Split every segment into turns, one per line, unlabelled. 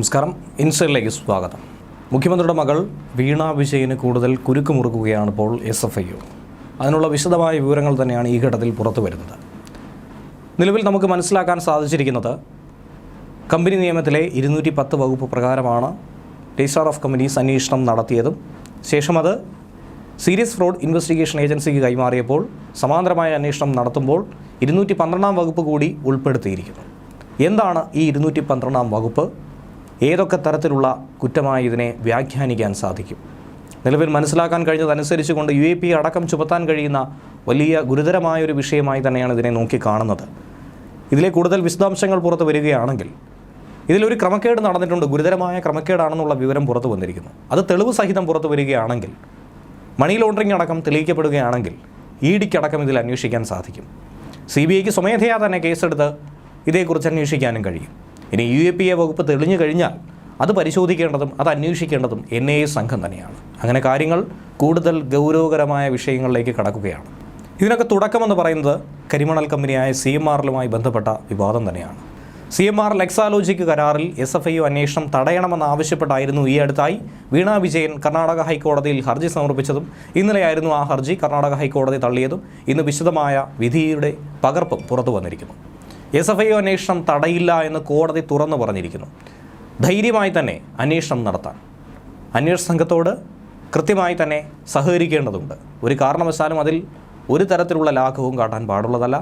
നമസ്കാരം. ഇൻസൈഡിലേക്ക് സ്വാഗതം. മുഖ്യമന്ത്രിയുടെ മകൾ വീണ വിജയന് കൂടുതൽ കുരുക്ക് മുറുക്കുകയാണ് ഇപ്പോൾ എസ് എഫ് ഐ അതിനുള്ള വിശദമായ വിവരങ്ങൾ തന്നെയാണ് ഈ ഘട്ടത്തിൽ പുറത്തു വരുന്നത്. നിലവിൽ നമുക്ക് മനസ്സിലാക്കാൻ സാധിച്ചിരിക്കുന്നത് കമ്പനി നിയമത്തിലെ ഇരുന്നൂറ്റി പത്ത് വകുപ്പ് പ്രകാരമാണ് രജിസ്ട്രാർ ഓഫ് കമ്പനീസ് അന്വേഷണം നടത്തിയതും. ശേഷം അത് സീരിയസ് ഫ്രോഡ് ഇൻവെസ്റ്റിഗേഷൻ ഏജൻസിക്ക് കൈമാറിയപ്പോൾ സമാന്തരമായ അന്വേഷണം നടത്തുമ്പോൾ ഇരുന്നൂറ്റി പന്ത്രണ്ടാം വകുപ്പ് കൂടി ഉൾപ്പെടുത്തിയിരിക്കുന്നു. എന്താണ് ഈ ഇരുന്നൂറ്റി പന്ത്രണ്ടാം വകുപ്പ്? ഏതൊക്കെ തരത്തിലുള്ള കുറ്റമായി ഇതിനെ വ്യാഖ്യാനിക്കാൻ സാധിക്കും? നിലവിൽ മനസ്സിലാക്കാൻ കഴിഞ്ഞതനുസരിച്ചുകൊണ്ട് യു എ പി അടക്കം ചുമത്താൻ കഴിയുന്ന വലിയ ഗുരുതരമായൊരു വിഷയമായി തന്നെയാണ് ഇതിനെ നോക്കിക്കാണുന്നത് ഇതിലെ കൂടുതൽ വിശദാംശങ്ങൾ പുറത്ത് വരികയാണെങ്കിൽ ഇതിലൊരു ക്രമക്കേട് നടന്നിട്ടുണ്ട് ഗുരുതരമായ ക്രമക്കേടാണെന്നുള്ള വിവരം പുറത്തു വന്നിരിക്കുന്നു. അത് തെളിവ് സഹിതം പുറത്തു വരികയാണെങ്കിൽ മണി ലോണ്ടറിംഗ് അടക്കം തെളിയിക്കപ്പെടുകയാണെങ്കിൽ ഇ ഡിക്കടക്കം ഇതിൽ അന്വേഷിക്കാൻ സാധിക്കും. സി ബി ഐക്ക് സ്വമേധയാ തന്നെ കേസെടുത്ത് ഇതേക്കുറിച്ച് അന്വേഷിക്കാനും കഴിയും. ഇനി യു എ പി എ വകുപ്പ് തെളിഞ്ഞു കഴിഞ്ഞാൽ അത് പരിശോധിക്കേണ്ടതും അത് അന്വേഷിക്കേണ്ടതും എൻ ഐ എ സംഘം തന്നെയാണ്. അങ്ങനെ കാര്യങ്ങൾ കൂടുതൽ ഗൗരവകരമായ വിഷയങ്ങളിലേക്ക് കടക്കുകയാണ്. ഇതിനൊക്കെ തുടക്കമെന്ന് പറയുന്നത് കരിമണൽ കമ്പനിയായ സി എം ആറിലുമായി ബന്ധപ്പെട്ട വിവാദം തന്നെയാണ്. സി എം ആർ ലെക്സാലോജിക്ക് കരാറിൽ എസ് എഫ് ഐ അന്വേഷണം തടയണമെന്നാവശ്യപ്പെട്ടായിരുന്നു ഈ അടുത്തായി. വീണാ വിജയൻ കർണാടക ഹൈക്കോടതിയിൽ ഹർജി സമർപ്പിച്ചതും ഇന്നലെയായിരുന്നു ആ ഹർജി കർണാടക ഹൈക്കോടതി തള്ളിയതും. ഇന്ന് വിശദമായ വിധിയുടെ പകർപ്പും പുറത്തു വന്നിരിക്കുന്നു. എസ് എഫ് ഐ അന്വേഷണം തടയില്ല എന്ന് കോടതി തുറന്നു പറഞ്ഞിരിക്കുന്നു. ധൈര്യമായി തന്നെ അന്വേഷണം നടത്താൻ അന്വേഷണ സംഘത്തോട് കൃത്യമായി തന്നെ സഹകരിക്കേണ്ടതുണ്ട്. ഒരു കാരണവശാലും അതിൽ ഒരു തരത്തിലുള്ള ലാഘവും കാട്ടാൻ പാടുള്ളതല്ല.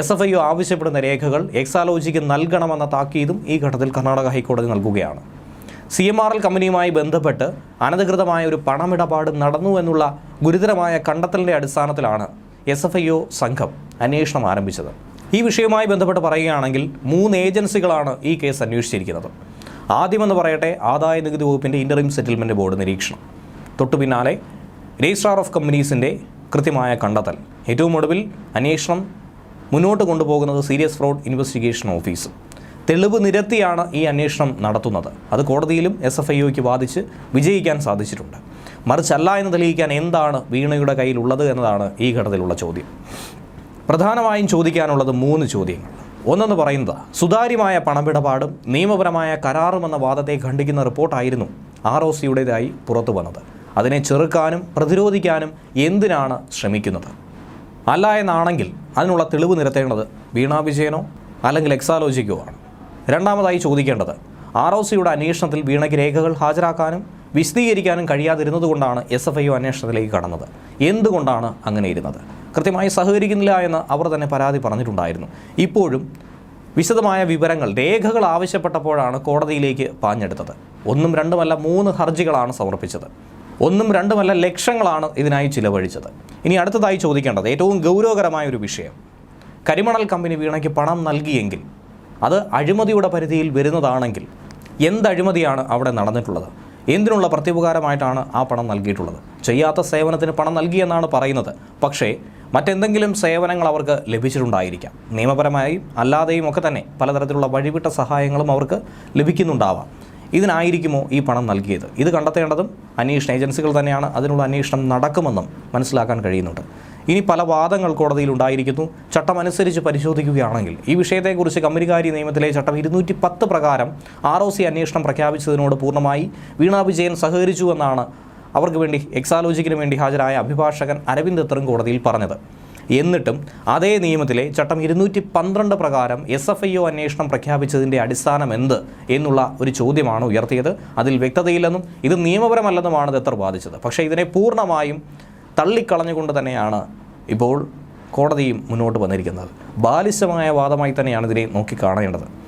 എസ് എഫ് ഐ ആവശ്യപ്പെടുന്ന രേഖകൾ എക്സാലോജിക്ക് നൽകണമെന്ന താക്കീതും ഈ ഘട്ടത്തിൽ കർണാടക ഹൈക്കോടതി നൽകുകയാണ്. സി എം ആർ എൽ കമ്പനിയുമായി ബന്ധപ്പെട്ട് അനധികൃതമായ ഒരു പണമിടപാട് നടന്നു എന്നുള്ള ഗുരുതരമായ കണ്ടെത്തലിന്റെ അടിസ്ഥാനത്തിലാണ് എസ് എഫ് ഐ സംഘം അന്വേഷണം ആരംഭിച്ചത്. ഈ വിഷയവുമായി ബന്ധപ്പെട്ട് പറയുകയാണെങ്കിൽ മൂന്ന് ഏജൻസികളാണ് ഈ കേസ് അന്വേഷിച്ചിരിക്കുന്നത്. ആദ്യമെന്ന് പറയട്ടെ ആദായ നികുതി വകുപ്പിന്റെ ഇന്ററിം സെറ്റിൽമെന്റ് ബോർഡ് നിരീക്ഷണം. തൊട്ടു പിന്നാലെ രജിസ്ട്രാർ ഓഫ് കമ്പനീസിന്റെ കൃത്യമായ കണ്ടെത്തൽ. ഏറ്റവും ഒടുവിൽ അന്വേഷണം മുന്നോട്ട് കൊണ്ടുപോകുന്നത് സീരിയസ് ഫ്രോഡ് ഇൻവെസ്റ്റിഗേഷൻ ഓഫീസ് തെളിവ് നിരത്തിയാണ് ഈ അന്വേഷണം നടത്തുന്നത്. അത് കോടതിയിലും എസ് എഫ് ഐ ഒക്ക് വാദിച്ച് വിജയിക്കാൻ സാധിച്ചിട്ടുണ്ട്. മറിച്ചല്ല എന്ന് തെളിയിക്കാൻ എന്താണ് വീണയുടെ കയ്യിലുള്ളത് എന്നതാണ് ഈ ഘട്ടത്തിലുള്ള ചോദ്യം. പ്രധാനമായും ചോദിക്കാനുള്ളത് മൂന്ന് ചോദ്യങ്ങൾ. ഒന്നെന്ന് പറയുന്നത് സുതാര്യമായ പണമിടപാടും നിയമപരമായ കരാറുമെന്ന വാദത്തെ ഖണ്ഡിക്കുന്ന റിപ്പോർട്ടായിരുന്നു ആർ ഒ സിയുടേതായി പുറത്തു വന്നത്. അതിനെ ചെറുക്കാനും പ്രതിരോധിക്കാനും എന്തിനാണ് ശ്രമിക്കുന്നത്? അല്ല എന്നാണെങ്കിൽ അതിനുള്ള തെളിവ് നിരത്തേണ്ടത് വീണാ വിജയനോ അല്ലെങ്കിൽ എക്സാലോജിക്കോ ആണ്. രണ്ടാമതായി ചോദിക്കേണ്ടത് ആർ ഒ സിയുടെ അന്വേഷണത്തിൽ വീണയ്ക്ക് രേഖകൾ ഹാജരാക്കാനും വിശദീകരിക്കാനും കഴിയാതിരുന്നതുകൊണ്ടാണ് എസ് എഫ് ഐ അന്വേഷണത്തിലേക്ക് കടന്നത്. എന്തുകൊണ്ടാണ് അങ്ങനെ ഇരുന്നത്? കൃത്യമായി സഹകരിക്കുന്നില്ല എന്ന് അവർ തന്നെ പരാതി പറഞ്ഞിട്ടുണ്ടായിരുന്നു. ഇപ്പോഴും വിശദമായ വിവരങ്ങൾ രേഖകൾ ആവശ്യപ്പെട്ടപ്പോഴാണ് കോടതിയിലേക്ക് പാഞ്ഞെടുത്തത്. ഒന്നും രണ്ടുമല്ല മൂന്ന് ഹർജികളാണ് സമർപ്പിച്ചത്. ഒന്നും രണ്ടുമല്ല ലക്ഷങ്ങളാണ് ഇതിനായി ചിലവഴിച്ചത്. ഇനി അടുത്തതായി ചോദിക്കേണ്ടത് ഏറ്റവും ഗൗരവകരമായ ഒരു വിഷയം. കരിമണൽ കമ്പനി വീണയ്ക്ക് പണം നൽകിയെങ്കിൽ അത് അഴിമതിയുടെ പരിധിയിൽ വരുന്നതാണെങ്കിൽ എന്ത് അഴിമതിയാണ് അവിടെ നടന്നിട്ടുള്ളത്? എന്തിനുള്ള പ്രത്യുപകാരമായിട്ടാണ് ആ പണം നൽകിയിട്ടുള്ളത്? ചെയ്യാത്ത സേവനത്തിന് പണം നൽകിയെന്നാണ് പറയുന്നത്. പക്ഷേ മറ്റെന്തെങ്കിലും സേവനങ്ങൾ അവർക്ക് ലഭിച്ചിട്ടുണ്ടായിരിക്കാം. നിയമപരമായും അല്ലാതെയും ഒക്കെ തന്നെ പലതരത്തിലുള്ള വഴിവിട്ട സഹായങ്ങളും അവർക്ക് ലഭിക്കുന്നുണ്ടാവാം. ഇതിനായിരിക്കുമോ ഈ പണം നൽകിയത്? ഇത് കണ്ടെത്തേണ്ടതും അന്വേഷണ ഏജൻസികൾ തന്നെയാണ് അതിനുള്ള അന്വേഷണം നടക്കുമെന്നും മനസ്സിലാക്കാൻ കഴിയുന്നുണ്ട്. ഇനി പല വാദങ്ങൾ കോടതിയിൽ ഉണ്ടായിരിക്കുന്നു. ചട്ടമനുസരിച്ച് പരിശോധിക്കുകയാണെങ്കിൽ ഈ വിഷയത്തെക്കുറിച്ച് കമ്പനികാരി നിയമത്തിലെ ചട്ടം ഇരുന്നൂറ്റി പത്ത് പ്രകാരം ആർ ഒ സി അന്വേഷണം പ്രഖ്യാപിച്ചതിനോട് പൂർണമായി വീണാ വിജയൻ സഹകരിച്ചു എന്നാണ് അവർക്ക് വേണ്ടി എക്സാലോജിക്കിന് വേണ്ടി ഹാജരായ അഭിഭാഷകൻ അരവിന്ദ് എത്തറും കോടതിയിൽ പറഞ്ഞത്. എന്നിട്ടും അതേ നിയമത്തിലെ ചട്ടം ഇരുന്നൂറ്റി പന്ത്രണ്ട് പ്രകാരം എസ് എഫ് ഐ ഒ അന്വേഷണം പ്രഖ്യാപിച്ചതിന്റെ അടിസ്ഥാനം എന്ത് എന്നുള്ള ഒരു ചോദ്യമാണ് ഉയർത്തിയത്. അതിൽ വ്യക്തതയില്ലെന്നും ഇത് നിയമപരമല്ലെന്നുമാണ് ദത്തർ വാദിച്ചത്. പക്ഷേ ഇതിനെ പൂർണമായും തള്ളിക്കളഞ്ഞുകൊണ്ട് തന്നെയാണ് ഇപ്പോൾ കോടതിയും മുന്നോട്ട് വന്നിരിക്കുന്നത്. ബാലിശമായ വാദമായി തന്നെയാണ് ഇതിനെ നോക്കിക്കാണേണ്ടത്.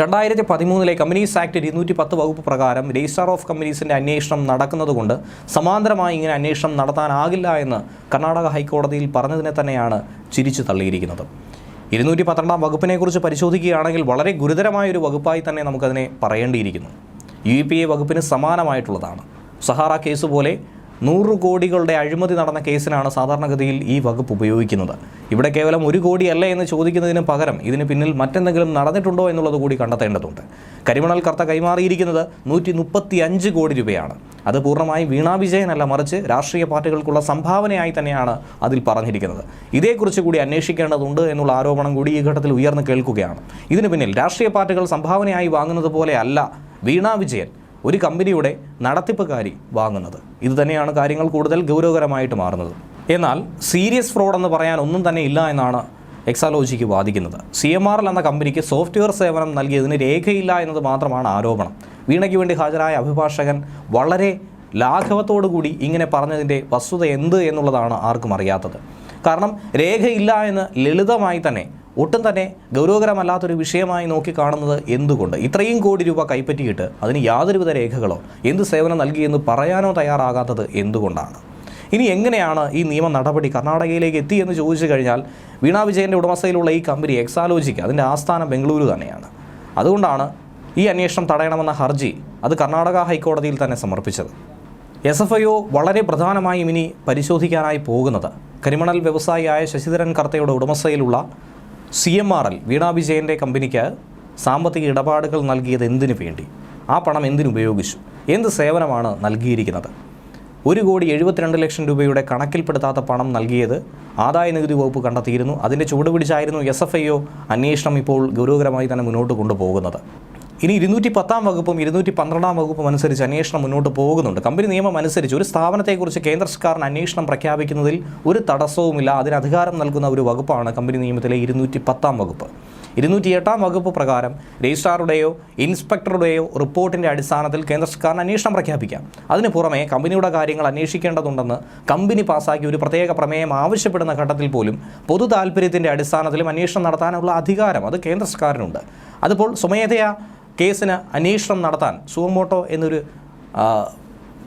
രണ്ടായിരത്തി പതിമൂന്നിലെ കമ്പനീസ് ആക്ട് ഇരുന്നൂറ്റി പത്ത് വകുപ്പ് പ്രകാരം രജിസ്റ്റർ ഓഫ് കമ്പനീസിന്റെ അന്വേഷണം നടക്കുന്നതുകൊണ്ട് സമാന്തരമായി ഇങ്ങനെ അന്വേഷണം നടത്താനാകില്ല എന്ന് കർണാടക ഹൈക്കോടതിയിൽ പറഞ്ഞതിനെ തന്നെയാണ് ചിരിച്ചു തള്ളിയിരിക്കുന്നത്. ഇരുന്നൂറ്റി പന്ത്രണ്ടാം വകുപ്പിനെക്കുറിച്ച് പരിശോധിക്കുകയാണെങ്കിൽ വളരെ ഗുരുതരമായ ഒരു വകുപ്പായി തന്നെ നമുക്കതിനെ പറയേണ്ടിയിരിക്കുന്നു. യു പി എ വകുപ്പിന് സമാനമായിട്ടുള്ളതാണ്. സഹാറ കേസ് പോലെ നൂറ് കോടികളുടെ അഴിമതി നടന്ന കേസിനാണ് സാധാരണഗതിയിൽ ഈ വകുപ്പ് ഉപയോഗിക്കുന്നത്. ഇവിടെ കേവലം ഒരു കോടിയല്ല എന്ന് ചോദിക്കുന്നതിന് പകരം ഇതിന് പിന്നിൽ മറ്റെന്തെങ്കിലും നടന്നിട്ടുണ്ടോ എന്നുള്ളത് കൂടി കണ്ടെത്തേണ്ടതുണ്ട്. കരിമണൽ കർത്ത കൈമാറിയിരിക്കുന്നത് നൂറ്റി മുപ്പത്തി അഞ്ച് കോടി രൂപയാണ്. അത് പൂർണമായും വീണാ വിജയനല്ല മറിച്ച് രാഷ്ട്രീയ പാർട്ടികൾക്കുള്ള സംഭാവനയായി തന്നെയാണ് അതിൽ പറഞ്ഞിരിക്കുന്നത്. ഇതേക്കുറിച്ച് കൂടി അന്വേഷിക്കേണ്ടതുണ്ട് എന്നുള്ള ആരോപണം കൂടി ഈ ഘട്ടത്തിൽ ഉയർന്നു കേൾക്കുകയാണ്. ഇതിന് പിന്നിൽ രാഷ്ട്രീയ പാർട്ടികൾ സംഭാവനയായി വാങ്ങുന്നത് പോലെയല്ല വീണ വിജയൻ. ഒരു കമ്പനിയുടെ നടത്തിപ്പുകാരി വാങ്ങുന്നത്. ഇതുതന്നെയാണ് കാര്യങ്ങൾ കൂടുതൽ ഗൗരവകരമായിട്ട് മാറുന്നത്. എന്നാൽ സീരിയസ് ഫ്രോഡ് എന്ന് പറയാൻ ഒന്നും തന്നെ ഇല്ല എന്നാണ് എക്സാലോജിക്ക് വാദിക്കുന്നത്. സി എം ആർ എൽ എന്ന കമ്പനിക്ക് സോഫ്റ്റ്വെയർ സേവനം നൽകിയതിന് രേഖയില്ല എന്നത് മാത്രമാണ് ആരോപണം. വീണയ്ക്ക് വേണ്ടി ഹാജരായ അഭിഭാഷകൻ വളരെ ലാഘവത്തോടു കൂടി ഇങ്ങനെ പറഞ്ഞതിന്റെ വസ്തുത എന്ത് എന്നുള്ളതാണ് ആർക്കും അറിയാത്തത്. കാരണം രേഖയില്ല എന്ന് ലളിതമായി തന്നെ ഒട്ടും തന്നെ ഗൗരവകരമല്ലാത്തൊരു വിഷയമായി നോക്കി കാണുന്നത് എന്തുകൊണ്ട്? ഇത്രയും കോടി രൂപ കൈപ്പറ്റിയിട്ട് അതിന് യാതൊരുവിധ രേഖകളോ എന്ത് സേവനം നൽകിയെന്ന് പറയാനോ തയ്യാറാകാത്തത് എന്തുകൊണ്ടാണ്? ഇനി എങ്ങനെയാണ് ഈ നിയമ നടപടി കർണാടകയിലേക്ക് എത്തി എന്ന് ചോദിച്ചു കഴിഞ്ഞാൽ വീണ വിജയന്റെ ഉടമസ്ഥയിലുള്ള ഈ കമ്പനി എക്സാലോജിക്ക് അതിന്റെ ആസ്ഥാനം ബംഗളൂരു തന്നെയാണ്. അതുകൊണ്ടാണ് ഈ അന്വേഷണം തടയണമെന്ന ഹർജി അത് കർണാടക ഹൈക്കോടതിയിൽ തന്നെ സമർപ്പിച്ചത്. എസ് എഫ് ഐ ഒ വളരെ പ്രധാനമായും ഇനി പരിശോധിക്കാനായി പോകുന്നത്. ക്രിമിനൽ വ്യവസായിയായ ശശിധരൻ കർത്തയുടെ ഉടമസ്ഥയിലുള്ള സി എം ആർ എൽ വീണാഭിജയന്റെ കമ്പനിക്ക് സാമ്പത്തിക ഇടപാടുകൾ നൽകിയത് എന്തിനു വേണ്ടി? ആ പണം എന്തിനുപയോഗിച്ചു എന്ത് സേവനമാണ് നൽകിയിരിക്കുന്നത്? ഒരു കോടി എഴുപത്തിരണ്ട് ലക്ഷം രൂപയുടെ കണക്കിൽപ്പെടുത്താത്ത പണം നൽകിയത് ആദായ നികുതി വകുപ്പ് കണ്ടെത്തിയിരുന്നു. അതിന്റെ ചുവട് പിടിച്ചായിരുന്നു എസ് എഫ് ഐ ഒ അന്വേഷണം ഇപ്പോൾ ഗൗരവകരമായി തന്നെ മുന്നോട്ട് കൊണ്ടുപോകുന്നത്. ഇനി ഇരുന്നൂറ്റി പത്താം വകുപ്പും ഇരുന്നൂറ്റി പന്ത്രണ്ടാം വകുപ്പും അനുസരിച്ച് അന്വേഷണം മുന്നോട്ട് പോകുന്നുണ്ട്. കമ്പനി നിയമം അനുസരിച്ച് ഒരു സ്ഥാപനത്തെക്കുറിച്ച് കേന്ദ്ര സർക്കാരിന് അന്വേഷണം പ്രഖ്യാപിക്കുന്നതിൽ ഒരു തടസ്സവുമില്ല. അതിന് അധികാരം നൽകുന്ന ഒരു വകുപ്പാണ് കമ്പനി നിയമത്തിലെ ഇരുന്നൂറ്റി പത്താം വകുപ്പ്. ഇരുന്നൂറ്റി എട്ടാം വകുപ്പ് പ്രകാരം രജിസ്ട്രാറുടെയോ ഇൻസ്പെക്ടറുടെയോ റിപ്പോർട്ടിന്റെ അടിസ്ഥാനത്തിൽ കേന്ദ്ര സർക്കാരിന് അന്വേഷണം പ്രഖ്യാപിക്കാം. അതിന് പുറമെ കമ്പനിയുടെ കാര്യങ്ങൾ അന്വേഷിക്കേണ്ടതുണ്ടെന്ന് കമ്പനി പാസാക്കിയ ഒരു പ്രത്യേക പ്രമേയം ആവശ്യപ്പെടുന്ന ഘട്ടത്തിൽ പോലും പൊതു താല്പര്യത്തിന്റെ അടിസ്ഥാനത്തിലും അന്വേഷണം നടത്താനുള്ള അധികാരം അത് കേന്ദ്ര സർക്കാരിനുണ്ട്. അതിപ്പോൾ സ്വമേധയാ കേസിന് അന്വേഷണം നടത്താൻ സുവമോട്ടോ എന്നൊരു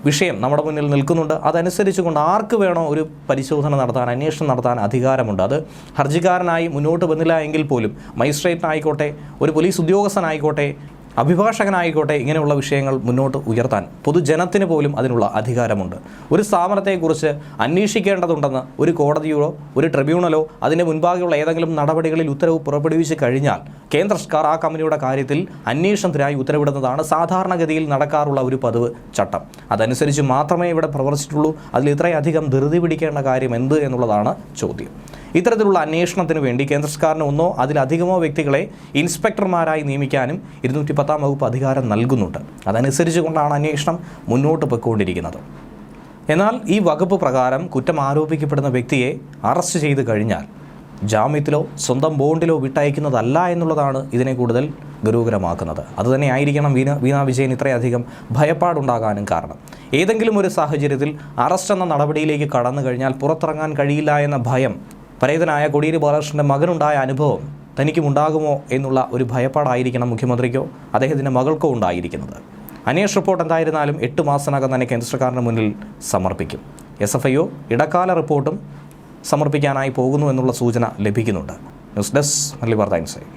വിഷയം നമ്മുടെ മുന്നിൽ നിൽക്കുന്നുണ്ട്. അതനുസരിച്ചുകൊണ്ട് ആർക്ക് വേണോ ഒരു പരിശോധന നടത്താൻ അന്വേഷണം നടത്താൻ അധികാരമുണ്ട്. അത് ഹർജിക്കാരനായി മുന്നോട്ട് വന്നില്ല എങ്കിൽ പോലും മജിസ്ട്രേറ്റിനായിക്കോട്ടെ ഒരു പോലീസ് ഉദ്യോഗസ്ഥനായിക്കോട്ടെ അഭിഭാഷകനായിക്കോട്ടെ ഇങ്ങനെയുള്ള വിഷയങ്ങൾ മുന്നോട്ട് ഉയർത്താൻ പൊതുജനത്തിന് പോലും അതിനുള്ള അധികാരമുണ്ട്. ഒരു സ്ഥാപനത്തെക്കുറിച്ച് അന്വേഷിക്കേണ്ടതുണ്ടെന്ന് ഒരു കോടതിയോ ഒരു ട്രിബ്യൂണലോ അതിന്റെ മുൻപാകെയുള്ള ഏതെങ്കിലും നടപടികളിൽ ഉത്തരവ് പുറപ്പെടുവിച്ച് കഴിഞ്ഞാൽ കേന്ദ്ര സർക്കാർ ആ കമ്പനിയുടെ കാര്യത്തിൽ അന്വേഷണത്തിനായി ഉത്തരവിടുന്നതാണ് സാധാരണഗതിയിൽ നടക്കാറുള്ള ഒരു പതിവ് ചട്ടം. അതനുസരിച്ച് മാത്രമേ ഇവിടെ പ്രവർത്തിച്ചിട്ടുള്ളൂ. അതിൽ ഇത്രയധികം ധൃതി പിടിക്കേണ്ട കാര്യം എന്ത് എന്നുള്ളതാണ് ചോദ്യം. ഇത്തരത്തിലുള്ള അന്വേഷണത്തിന് വേണ്ടി കേന്ദ്ര സർക്കാരിന് ഒന്നോ അതിലധികമോ വ്യക്തികളെ ഇൻസ്പെക്ടർമാരായി നിയമിക്കാനും ഇരുന്നൂറ്റി പത്താം വകുപ്പ് അധികാരം നൽകുന്നുണ്ട്. അതനുസരിച്ച് കൊണ്ടാണ് അന്വേഷണം മുന്നോട്ട് പോയിക്കൊണ്ടിരിക്കുന്നത്. എന്നാൽ ഈ വകുപ്പ് പ്രകാരം കുറ്റം ആരോപിക്കപ്പെടുന്ന വ്യക്തിയെ അറസ്റ്റ് ചെയ്ത് കഴിഞ്ഞാൽ ജാമ്യത്തിലോ സ്വന്തം ബോണ്ടിലോ വിട്ടയക്കുന്നതല്ല എന്നുള്ളതാണ് ഇതിനെ കൂടുതൽ ഗുരുതരമാക്കുന്നത്. അതുതന്നെ ആയിരിക്കണം വീണ വീണ വിജയൻ ഇത്രയധികം ഭയപ്പാടുണ്ടാകാനും കാരണം. ഏതെങ്കിലും ഒരു സാഹചര്യത്തിൽ അറസ്റ്റ് എന്ന നടപടിയിലേക്ക് കടന്നു കഴിഞ്ഞാൽ പുറത്തിറങ്ങാൻ കഴിയില്ല എന്ന ഭയം പരേതനായ കൊടിയേരി ബാലകൃഷ്ണന്റെ മകനുണ്ടായ അനുഭവം തനിക്കും ഉണ്ടാകുമോ എന്നുള്ള ഒരു ഭയപ്പാടായിരിക്കണം മുഖ്യമന്ത്രിക്കോ അദ്ദേഹത്തിന്റെ മകൾക്കോ ഉണ്ടായിരിക്കുന്നത്. അന്വേഷണ റിപ്പോർട്ട് എന്തായിരുന്നാലും എട്ട് മാസത്തിനകം തന്നെ കേന്ദ്ര സർക്കാരിന് മുന്നിൽ സമർപ്പിക്കും. എസ് എഫ് ഐ ഇടക്കാല റിപ്പോർട്ടും സമർപ്പിക്കാനായി പോകുന്നു എന്നുള്ള സൂചന ലഭിക്കുന്നുണ്ട്. ന്യൂസ് ഡെസ്ക് മല്ലി വാർത്ത ഇൻസൈഡ്